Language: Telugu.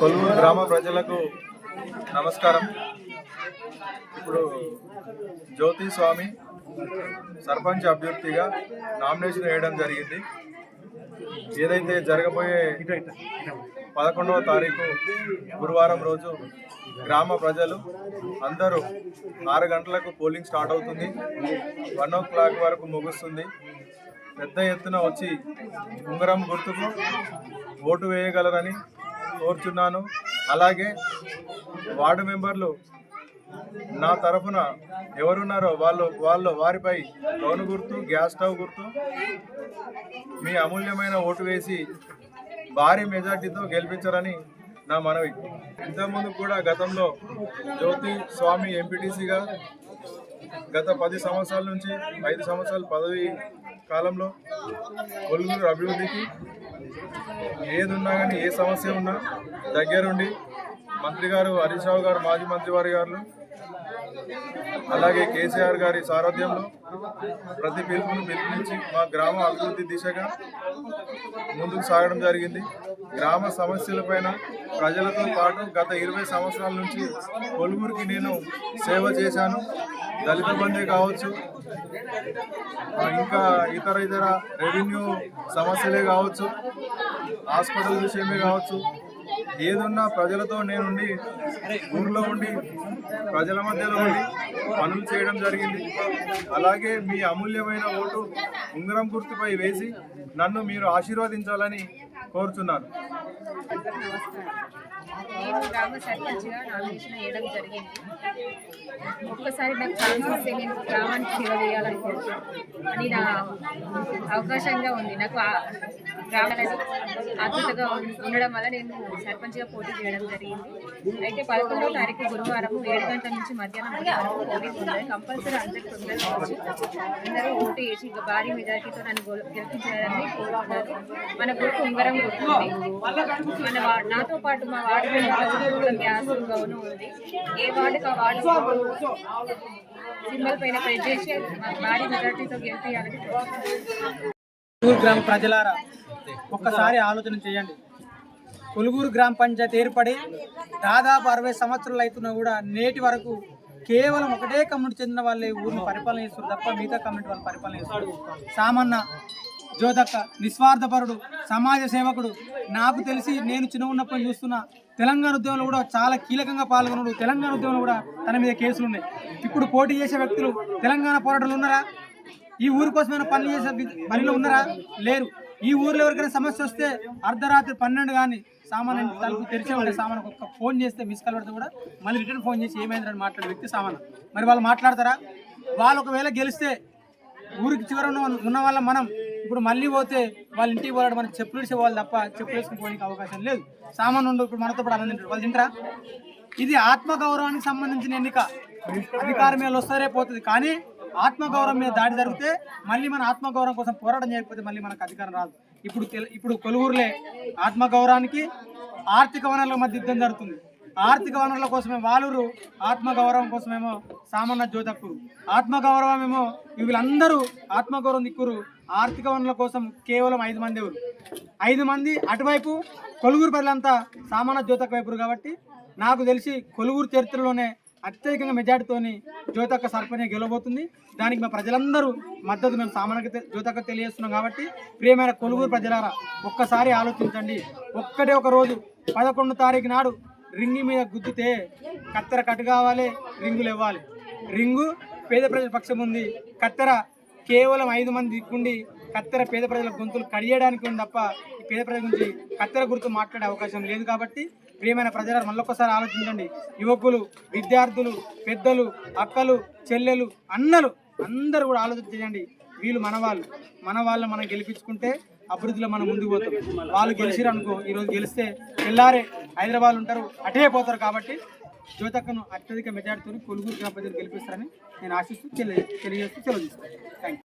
కొలువురు గ్రామ ప్రజలకు నమస్కారం. ఇప్పుడు జ్యోతి స్వామి సర్పంచ్ అభ్యర్థిగా నామినేషన్ వేయడం జరిగింది. ఏదైతే జరగబోయే పదకొండవ తారీఖు గురువారం రోజు గ్రామ ప్రజలు అందరూ ఆరు గంటలకు పోలింగ్ స్టార్ట్ అవుతుంది. వన్ ఓ క్లాక్ వరకు ముగుస్తుంది. పెద్ద ఎత్తున వచ్చి ఉంగరం గుర్తుకు ఓటు వేయగలరని కోరుచున్నాను. అలాగే వార్డు మెంబర్లు నా తరఫున ఎవరున్నారో వాళ్ళు వాళ్ళు వారిపై గౌను గుర్తు గ్యాస్ స్టవ్ గుర్తు మీ అమూల్యమైన ఓటు వేసి భారీ మెజార్టీతో గెలిపించారని నా మనవి. ఇంతకుముందు కూడా గతంలో జ్యోతి స్వామి ఎంపీటీసీగా గత పది సంవత్సరాల నుంచి ఐదు సంవత్సరాల పదవి కాలంలో కొలుగురు అభివృద్ధికి ఏదున్నా కానీ ఏ సమస్య ఉన్నా దగ్గరుండి మంత్రి గారు హరీష్ రావు గారు మాజీ మంత్రి వారి గారు అలాగే కేసీఆర్ గారి సారథ్యంలో ప్రతి పిలుపును పిలుపునిచ్చి మా గ్రామ అభివృద్ధి దిశగా ముందుకు సాగడం జరిగింది. గ్రామ సమస్యలపైన ప్రజలతో పాటు గత ఇరవై సంవత్సరాల నుంచి పొలుగురికి నేను సేవ చేశాను. దళిత బంధే కావచ్చు ఇంకా ఇతర ఇతర రెవెన్యూ సమస్యలే కావచ్చు హాస్పిటల్ విషయమే కావచ్చు ఏదున్నా ప్రజలతో నేనుండి ఊర్లో ఉండి ప్రజల మధ్యలో ఉండి పనులు చేయడం జరిగింది. అలాగే మీ అమూల్యమైన ఓటు ఉంగరం గుర్తుపై వేసి నన్ను మీరు ఆశీర్వదించాలని కోరుతున్నాను నేను గ్రామ సర్పంచ్గా నామినేషన్ వేయడం జరిగింది. ఒక్కసారి నాకు ఛాన్స్ వస్తే నేను గ్రామానికి సేవ చేయాలనుకుంటున్నాను అని నా అవకాశంగా ఉంది. నాకు గ్రామాలని ఆతృతగా ఉండడం వల్ల నేను సర్పంచ్గా పోటీ చేయడం జరిగింది. అయితే పదకొండవ తారీఖు గురువారం ఏడు గంటల నుంచి మధ్యాహ్నం వరకు పోలింగ్ ఉంది కంపల్సరీ అందరి తొందరగా వచ్చి అందరూ ఓటు వేసి భారీ మెజార్టీతో నన్ను గెలిపించాలని కోరుతున్నారు మన గుర్తు ఉంగరం గుర్తుంది మన వా- నాతో పాటు మా వాడు గ్యాస్ గౌను ఉంది ఏ వార్డుకి ఆ వార్డు సింబల్ పైన ప్రెస్ చేసి భారీ మెజార్టీతో గెలిపించాలని కొలుగురు గ్రామ ప్రజలారా ఒక్కసారి ఆలోచన చేయండి. కొలుగురు గ్రామ పంచాయతీ ఏర్పడి దాదాపు అరవై సంవత్సరాలు అవుతున్నా కూడా నేటి వరకు కేవలం ఒకటే కమ్యూనిటీ చెందిన వాళ్ళే ఊరిని పరిపాలన చేస్తారు తప్ప మిగతా కమ్యూనిటీ వాళ్ళు పరిపాలన చేస్తారు సామాన్య జోదక్క నిస్వార్థపరుడు సమాజ సేవకుడు. నాకు తెలిసి నేను చిన్న ఉన్నప్పుడు చూస్తున్న తెలంగాణ ఉద్యమంలో కూడా చాలా కీలకంగా పాల్గొన్నాడు. తెలంగాణ ఉద్యమంలో కూడా తన మీద కేసులు ఉన్నాయి. ఇప్పుడు పోటీ చేసే వ్యక్తులు తెలంగాణ పోరాటంలో ఉన్నారా? ఈ ఊరి కోసమైనా పనులు చేసే పనిలో ఉన్నారా? లేరు. ఈ ఊర్లో ఎవరికైనా సమస్య వస్తే అర్ధరాత్రి పన్నెండు కానీ సామాన్ తలుపు తెరిచే ఉండే సామాన్ ఒక్క ఫోన్ చేస్తే మిస్ కాల్ పడితే కూడా మళ్ళీ రిటర్న్ ఫోన్ చేసి ఏమైందని మాట్లాడే వ్యక్తి సామాన్ మరి వాళ్ళు మాట్లాడతారా? వాళ్ళు ఒకవేళ గెలిస్తే ఊరికి చివరన ఉన్న వాళ్ళ మనం ఇప్పుడు మళ్ళీ పోతే వాళ్ళ ఇంటికి పోరాడు మనం చెప్పులు వాళ్ళు తప్ప చెప్పులు వేసుకుని అవకాశం లేదు. సామాన్యుండు ఇప్పుడు మనతో పాటు అన్నం వాళ్ళు తింటారా? ఇది ఆత్మగౌరవానికి సంబంధించిన ఎన్నిక. అధికారం మీద వస్తారే పోతుంది. కానీ ఆత్మగౌరవం మీద దాడి జరిగితే మళ్ళీ మన ఆత్మగౌరవం కోసం పోరాటం చేయకపోతే మళ్ళీ మనకు అధికారం రాదు. ఇప్పుడు ఇప్పుడు కొలువురులే ఆత్మగౌరవానికి ఆర్థిక వనరుల మధ్య యుద్ధం జరుగుతుంది. ఆర్థిక వనరుల కోసమే వాలురు ఆత్మగౌరవం కోసమేమో సామాన్య జ్యోతక్కురు ఆత్మగౌరవం ఏమో వీళ్ళందరూ ఆత్మగౌరవం దిక్కురు. ఆర్థిక వనరుల కోసం కేవలం ఐదు మంది ఎవరు? ఐదు మంది అటువైపు కొలుగురు ప్రజలంతా సామాన్య జ్యోతక వైపురు కాబట్టి నాకు తెలిసి కొలుగురు చరిత్రలోనే అత్యధికంగా మెజార్టీతోని జ్యోతక్క సర్పంచ్ గెలవబోతుంది. దానికి మా ప్రజలందరూ మద్దతు మేము సామాన్య జ్యోతక్క తెలియజేస్తున్నాం కాబట్టి ప్రియమైన కొలుగురు ప్రజలారా ఒక్కసారి ఆలోచించండి. ఒక్కటే ఒక రోజు పదకొండు తారీఖు నాడు రింగు మీద గుద్దితే కత్తెర కట్టు కావాలి రింగులు ఇవ్వాలి. రింగు పేద ప్రజల పక్షం ఉంది. కత్తెర కేవలం ఐదు మంది దిక్కుండి కత్తెర పేద ప్రజల గొంతులు కడియడానికి ఉంది తప్ప ఈ పేద ప్రజల గురించి కత్తెర గుర్తు మాట్లాడే అవకాశం లేదు కాబట్టి ప్రియమైన ప్రజలను మళ్ళొక్కసారి ఆలోచించండి. యువకులు విద్యార్థులు పెద్దలు అక్కలు చెల్లెలు అన్నలు అందరూ కూడా ఆలోచన చేయండి. వీళ్ళు మన వాళ్ళు. మన వాళ్ళని మనం గెలిపించుకుంటే అభివృద్ధిలో మనం ముందుకు పోతాం. వాళ్ళు గెలిచిరనుకో ఈరోజు గెలిస్తే తెల్లారే హైదరాబాద్ ఉంటారు అటే పోతారు కాబట్టి జ్యోతక్కను అత్యధిక మెజార్టీతో కొలుగురు గ్రామ ప్రజలు గెలిపిస్తారని నేను ఆశిస్తూ తెలియజేస్తూ తెలియజేస్తాను థ్యాంక్ యూ